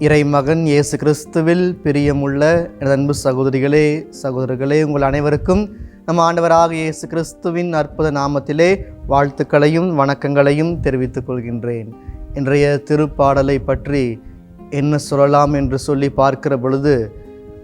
இறைமகன் இயேசு கிறிஸ்துவில் பிரியமுள்ள எனது அன்பு சகோதரிகளே சகோதரர்களே உங்கள் அனைவருக்கும் நம் ஆண்டவராக இயேசு கிறிஸ்துவின் அற்புத நாமத்திலே வாழ்த்துக்களையும் வணக்கங்களையும் தெரிவித்துக் கொள்கின்றேன். இன்றைய திருப்பாடலை பற்றி என்ன சொல்லலாம் என்று சொல்லி பார்க்கிற பொழுது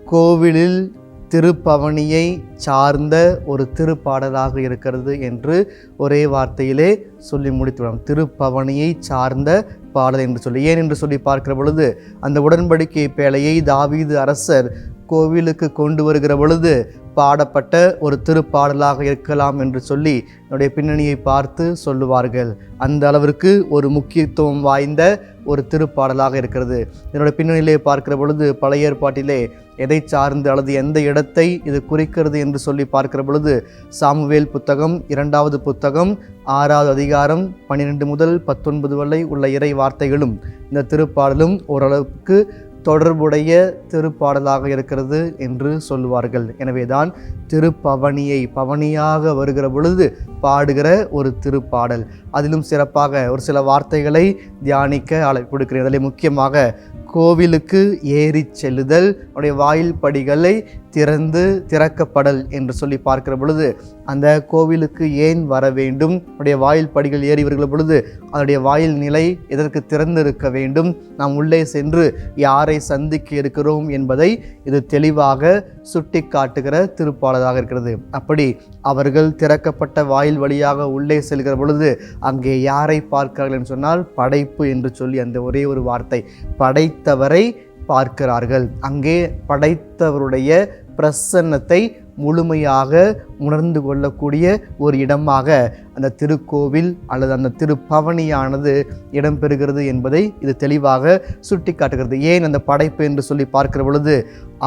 கோவிலில் திருப்பவனியை சார்ந்த ஒரு திருப்பாடலாக இருக்கிறது என்று ஒரே வார்த்தையிலே சொல்லி முடித்துவிடும் திருப்பவனியை சார்ந்த பாடல் என்று சொல்லி ஏன் என்று சொல்லி பார்க்கிற பொழுது அந்த உடன்படிக்கை பேழையை தாவீது அரசர் கோவிலுக்கு கொண்டு வருகிற பொழுது பாடப்பட்ட ஒரு திருப்பாடலாக இருக்கலாம் என்று சொல்லி என்னுடைய பின்னணியை பார்த்து சொல்லுவார்கள். அந்த அளவிற்கு ஒரு முக்கியத்துவம் வாய்ந்த ஒரு திருப்பாடலாக இருக்கிறது. என்னோட பின்னணியிலே பார்க்கிற பொழுது பழைய ஏற்பாட்டிலே எதை சார்ந்து அல்லது எந்த இடத்தை இது குறிக்கிறது என்று சொல்லி பார்க்கிற பொழுது சாமுவேல் புத்தகம் இரண்டாவது புத்தகம் ஆறாவது அதிகாரம் பன்னிரெண்டு முதல் பத்தொன்பது வரை உள்ள இறை வார்த்தைகளும் இந்த திருப்பாடலும் ஓரளவுக்கு தொடர்புடைய திருப்பாடலாக இருக்கிறது என்று சொல்லுவார்கள். எனவேதான் திருப்பவனியை பவனியாக வருகிற பொழுது பாடுகிற ஒரு திருப்பாடல். அதிலும் சிறப்பாக ஒரு சில வார்த்தைகளை தியானிக்க அழை கொடுக்கிறேன் அதில் முக்கியமாக கோவிலுக்கு ஏறி செல்லுதல் அவருடைய வாயில் படிகளை திறந்து திறக்கப்படல் என்று சொல்லி பார்க்கிற பொழுது அந்த கோவிலுக்கு ஏன் வர வேண்டும்? அவருடைய வாயில் படிகள் ஏறி வருகிற பொழுது அதனுடைய வாயில் நிலை எதற்கு திறந்திருக்க வேண்டும்? நாம் உள்ளே சென்று யாரை சந்திக்க இருக்கிறோம் என்பதை இது தெளிவாக சுட்டி காட்டுகிற திருப்பாளராக இருக்கிறது. அப்படி அவர்கள் திறக்கப்பட்ட வாயில் வழியாக உள்ளே செல்கிற பொழுது அங்கே யாரை பார்க்கிறார்கள் என்று சொன்னால் படைப்பு என்று சொல்லி அந்த ஒரே ஒரு வார்த்தை படைத்தவரை பார்க்கிறார்கள். அங்கே படைத்தவருடைய பிரசன்னத்தை முழுமையாக உணர்ந்து கொள்ளக்கூடிய ஒரு இடமாக அந்த திருக்கோவில் அல்லது அந்த திருப்பவனியானது இடம்பெறுகிறது என்பதை இது தெளிவாக சுட்டி காட்டுகிறது ஏன் அந்த படைப்பு என்று சொல்லி பார்க்கிற பொழுது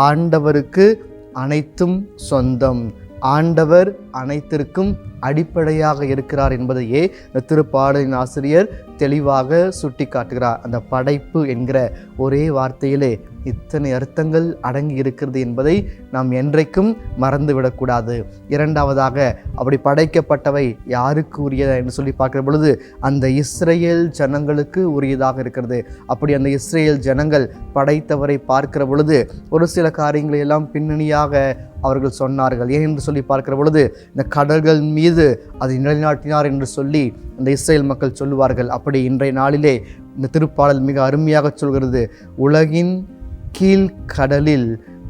ஆண்டவருக்கு அனைத்தும் சொந்தம். ஆண்டவர் அனைத்திற்கும் அடிப்படையாக இருக்கிறார் என்பதையே இந்த திருப்பாடலின் ஆசிரியர் தெளிவாக சுட்டி காட்டுகிறார் அந்த படைப்பு என்கிற ஒரே வார்த்தையிலே இத்தனை அர்த்தங்கள் அடங்கி இருக்கிறது என்பதை நாம் என்றைக்கும் மறந்துவிடக்கூடாது. இரண்டாவதாக அப்படி படைக்கப்பட்டவை யாருக்கு உரியதா என்று சொல்லி பார்க்கிற பொழுது அந்த இஸ்ரேல் ஜனங்களுக்கு உரியதாக இருக்கிறது. அப்படி அந்த இஸ்ரேல் ஜனங்கள் படைத்தவரை பார்க்கிற பொழுது ஒரு சில காரியங்களை எல்லாம் பின்னணியாக அவர்கள் சொன்னார்கள். ஏன் என்று சொல்லி பார்க்கிற பொழுது இந்த கடல்கள் மீது அதை நிலைநாட்டினார் என்று சொல்லி அந்த இஸ்ரேல் மக்கள் சொல்லுவார்கள் அப்படி இன்றைய நாளிலே இந்த திருப்பாடல் மிக அருமையாக சொல்கிறது உலகின் கீழ்கடலில்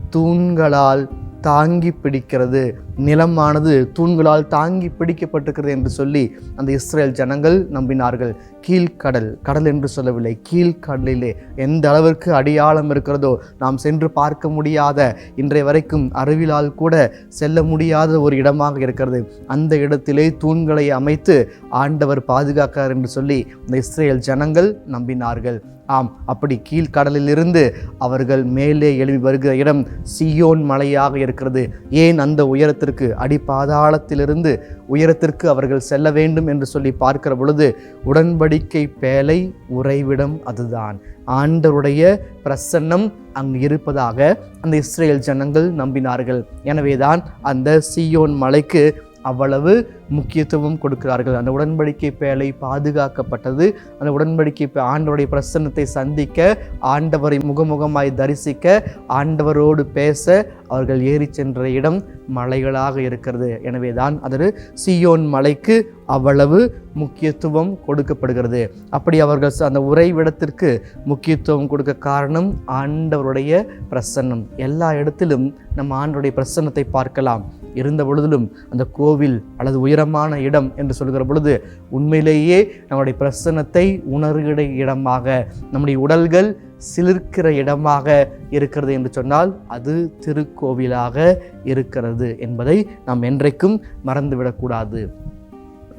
தூண்களால் தாங்கி பிடிக்கிறது நிலமானது தூண்களால் தாங்கி பிடிக்கப்பட்டிருக்கிறது என்று சொல்லி அந்த இஸ்ரேல் ஜனங்கள் நம்பினார்கள். கீழ்கடல் கடல் என்று சொல்லவில்லை. கீழ்கடலிலே எந்த அளவிற்கு அடையாளம் இருக்கிறதோ நாம் சென்று பார்க்க முடியாத இன்றைய வரைக்கும் அறிவிலால் கூட செல்ல முடியாத ஒரு இடமாக இருக்கிறது. அந்த இடத்திலே தூண்களை அமைத்து ஆண்டவர் பாதுகாக்கிறார் என்று சொல்லி இந்த இஸ்ரேல் ஜனங்கள் நம்பினார்கள். ஆம் அப்படி கீழ்கடலிலிருந்து அவர்கள் மேலே எழுப்பி வருகிற இடம் சியோன் மலையாக இருக்கிறது. ஏன் அந்த உயரத்திற்கு அடிப்பாதாளத்திலிருந்து உயரத்திற்கு அவர்கள் செல்ல வேண்டும் என்று சொல்லி பார்க்கிற பொழுது உடன்படிக்கை பேலை உறைவிடம் அதுதான். ஆண்டருடைய பிரசன்னம் அங்கு இருப்பதாக அந்த இஸ்ரேல் ஜனங்கள் நம்பினார்கள். எனவேதான் அந்த சியோன் மலைக்கு அவ்வளவு முக்கியத்துவம் கொடுக்கிறார்கள். அந்த உடன்படிக்கை பேழை பாதுகாக்கப்பட்டது. அந்த உடன்படிக்கை பே- ஆண்டவருடைய பிரசன்னத்தை சந்திக்க ஆண்டவரை முகமுகமாய் தரிசிக்க ஆண்டவரோடு பேச அவர்கள் ஏறி சென்ற இடம் மலைகளாக இருக்கிறது. எனவே தான் அது சியோன் மலைக்கு அவ்வளவு முக்கியத்துவம் கொடுக்கப்படுகிறது. அப்படி அவர்கள் அந்த உறைவிடத்திற்கு முக்கியத்துவம் கொடுக்க காரணம் ஆண்டவருடைய பிரசன்னம். எல்லா இடத்திலும் நம்ம ஆண்டவருடைய பிரசன்னத்தை பார்க்கலாம். இருந்த பொழுதிலும் அந்த கோவில் அல்லது உயரமான இடம் என்று சொல்கிற பொழுது உண்மையிலேயே நம்முடைய பிரசன்னத்தை உணர்கிற இடமாக நம்முடைய உடல்கள் சிலிர்க்கிற இடமாக இருக்கிறது என்று சொன்னால் அது திருக்கோவிலாக இருக்கிறது என்பதை நாம் என்றைக்கும் மறந்துவிடக்கூடாது.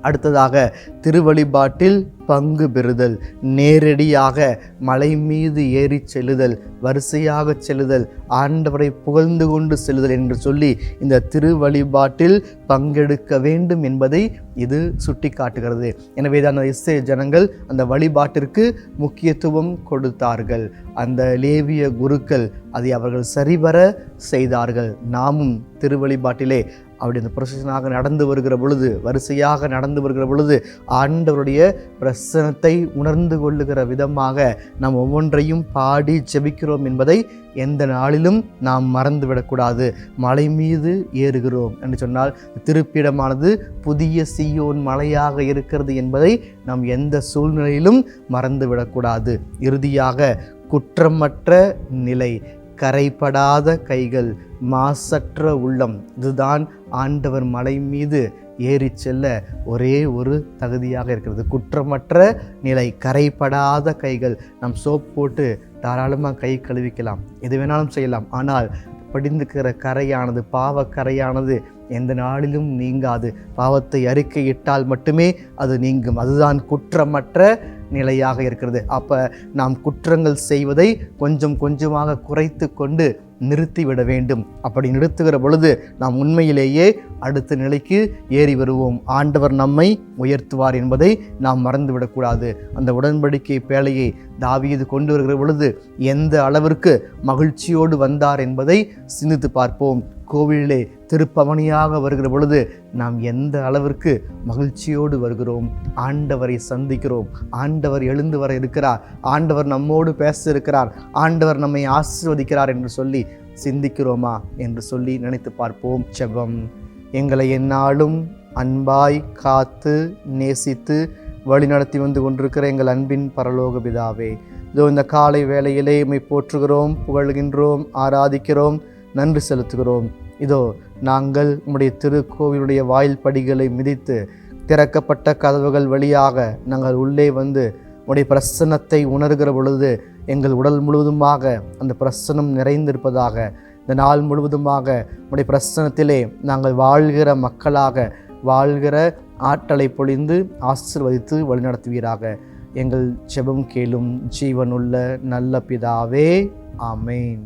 அடுத்ததாக திருவழிபாட்டில் பங்கு பெறுதல் நேரடியாக மலை மீது ஏறி செல்லுதல் வரிசையாக செல்லுதல் ஆண்டவரை புகழ்ந்து கொண்டு செல்லுதல் என்று சொல்லி இந்த திரு வழிபாட்டில் பங்கெடுக்க வேண்டும் என்பதை இது சுட்டி காட்டுகிறது எனவே தான் இஸ்ரே ஜனங்கள் அந்த வழிபாட்டிற்கு முக்கியத்துவம் கொடுத்தார்கள். அந்த லேவிய குருக்கள் அதை அவர்கள் சரிவர செய்தார்கள். நாமும் திருவழிபாட்டிலே அப்படி அந்த ப்ரொசஷனாக நடந்து வருகிற பொழுது வரிசையாக நடந்து வருகிற பொழுது ஆண்டவருடைய பிரசனத்தை உணர்ந்து கொள்ளுகிற விதமாக நாம் ஒவ்வொன்றையும் பாடி ஜெபிக்கிறோம் என்பதை எந்த நாளிலும் நாம் மறந்துவிடக்கூடாது. மலை மீது ஏறுகிறோம் என்று சொன்னால் திருப்பிடமானது புதிய சியோன் மலையாக இருக்கிறது என்பதை நாம் எந்த சூழ்நிலையிலும் மறந்துவிடக்கூடாது. இறுதியாக குற்றமற்ற நிலை கரைபடாத கைகள் மாசற்ற உள்ளம் இதுதான் ஆண்டவர் மலை மீது ஏறி செல்ல ஒரே ஒரு தகுதியாக இருக்கிறது. குற்றமற்ற நிலை கரைப்படாத கைகள். நம் சோப் போட்டு தாராளமாக கை கழுவிக்கலாம். எது வேணாலும் செய்யலாம். ஆனால் படிந்துக்கிற கரையானது பாவ கரையானது எந்த நாளிலும் நீங்காது. பாவத்தை அறிக்கையிட்டால் மட்டுமே அது நீங்கும். அதுதான் குற்றமற்ற நிலையாக இருக்கிறது. அப்போ நாம் குற்றங்கள் செய்வதை கொஞ்சம் கொஞ்சமாக குறைத்து கொண்டு நிறுத்திவிட வேண்டும். அப்படி நிறுத்துகிற பொழுது நாம் உண்மையிலேயே அடுத்த நிலைக்கு ஏறி வருவோம். ஆண்டவர் நம்மை உயர்த்துவார் என்பதை நாம் மறந்துவிடக்கூடாது அந்த உடன்படிக்கை பேழையை தாவியது கொண்டு வருகிற பொழுது எந்த அளவிற்கு மகிழ்ச்சியோடு வந்தார் என்பதை சிந்தித்து பார்ப்போம். கோவிலிலே திருப்பவனியாக வருகிற பொழுது நாம் எந்த அளவிற்கு மகிழ்ச்சியோடு வருகிறோம்? ஆண்டவரை சந்திக்கிறோம். ஆண்டவர் எழுந்து வர இருக்கிறார். ஆண்டவர் நம்மோடு பேச இருக்கிறார் ஆண்டவர் நம்மை ஆசிர்வதிக்கிறார் என்று சொல்லி சிந்திக்கிறோமா என்று சொல்லி நினைத்து பார்ப்போம். செபம் எங்களை எந்நாளும் அன்பாய் காத்து நேசித்து வழிநடத்தி வந்து கொண்டிருக்கிற எங்கள் அன்பின் பரலோக பிதாவே இதோ இந்த காலை வேளையிலே உம்மை போற்றுகிறோம் புகழ்கின்றோம் ஆராதிக்கிறோம் நன்றி செலுத்துகிறோம். இதோ நாங்கள் உம்முடைய திருக்கோவிலுடைய வாயில் படிகளை மிதித்து திறக்கப்பட்ட கதவுகள் வழியாக நாங்கள் உள்ளே வந்து உடைய பிரசன்னத்தை உணர்கிற பொழுது எங்கள் உடல் முழுவதுமாக அந்த பிரசனம் நிறைந்திருப்பதாக இந்த நாள் முழுவதுமாக உடைய பிரசனத்திலே நாங்கள் வாழ்கிற மக்களாக வாழ்கிற ஆற்றலை பொழிந்து ஆசிர்வதித்து வழிநடத்துவீராக. எங்கள் செபம் கேளும் ஜீவனுள்ள நல்ல பிதாவே ஆமேன்.